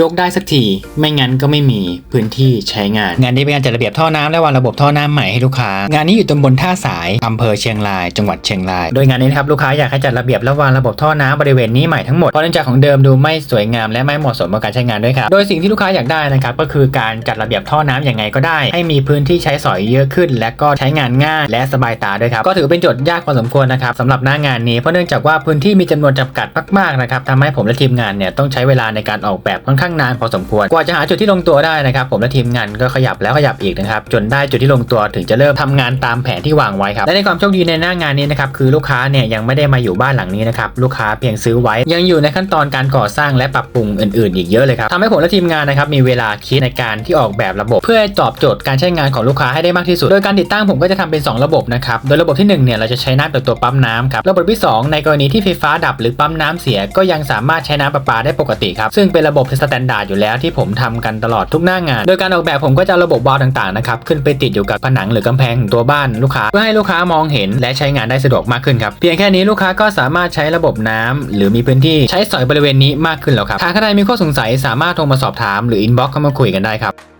ยกได้สักที ไม่งั้นก็ไม่มีพื้นที่ใช้งาน งานนี้เป็นการจัดระเบียบท่อน้ำและวางระบบท่อน้ำใหม่ให้ลูกค้า งานนี้อยู่ตำบลท่าสายอำเภอเชียงราย จังหวัดเชียงราย โดยงานนี้นะครับลูกค้าอยากให้จัดระเบียบและวางระบบท่อน้ำบริเวณนี้ใหม่ทั้งหมด เพราะเนื่องจากของเดิมดูไม่สวยงามและไม่เหมาะสมกับการใช้งานด้วยครับ โดยสิ่งที่ลูกค้าอยากได้นะครับก็คือการจัดระเบียบท่อน้ำอย่างไงก็ได้ ให้มีพื้นที่ใช้สอยเยอะขึ้น และก็ใช้งานง่ายและสบายตาด้วยครับ ก็ถือเป็นโจทย์ยากพอสมควรนะครับสำหรับหน้างานนี้เพราะเนื่องจากว่าพื้นที่มีจำนวนจำกัดมากๆนะครับทำให้ผมและทีมงานเนี่ยต้องใช้เวลาในการออกแบบค่อนข้างนานพอสมควร กว่าจะหาจุดที่ลงตัวได้นะครับ ผมและทีมงานก็ขยับแล้วขยับอีกนะครับ จนได้จุดที่ลงตัวถึงจะเริ่มทำงานตามแผนที่วางไว้ครับ และในความโชคดีในหน้างานนี้นะครับ คือลูกค้าเนี่ยยังไม่ได้มาอยู่บ้านหลังนี้นะครับ ลูกค้าเพียงซื้อไว้ ยังอยู่ในขั้นตอนการก่อสร้างและปรับปรุงอื่นๆ อีกเยอะเลยครับทำให้ผมและทีมงานนะครับมีเวลาคิดในการที่ออกแบบระบบ เพื่อให้ตอบโจทย์การใช้งานของลูกค้าให้ได้มากที่สุด โดยการติดตั้งผมก็จะทำเป็น 2 ระบบนะครับ โดยระบบที่1เนี่ยเราจะใช้น้ำจากตัวปั๊มน้ำครับ ระบบที่ 2 ในกรณีที่ไฟฟ้าดับหรือปั๊มน้ำเสียก็ยังสามารถใช้น้ำประปาได้ปกติครับซึ่งเป็นระบบสแตนดาร์ดอยู่แล้วที่ผมทำกันตลอดทุกหน้างาน โดยการออกแบบผมก็จะระบบวาล์วต่างๆนะครับขึ้นไปติดอยู่กับผนังหรือกำแพงของตัวบ้านลูกค้า เพื่อให้ลูกค้ามองเห็นและใช้งานได้สะดวกมากขึ้นครับเพียงแค่นี้ลูกค้าก็สามารถใช้ระบบน้ำหรือมีพื้นที่ใช้สอยบริเวณนี้มากขึ้นแล้วครับหากใครมีข้อสงสัยสามารถโทรมาสอบถามหรืออินบ็อกเข้ามาคุยกันได้ครับ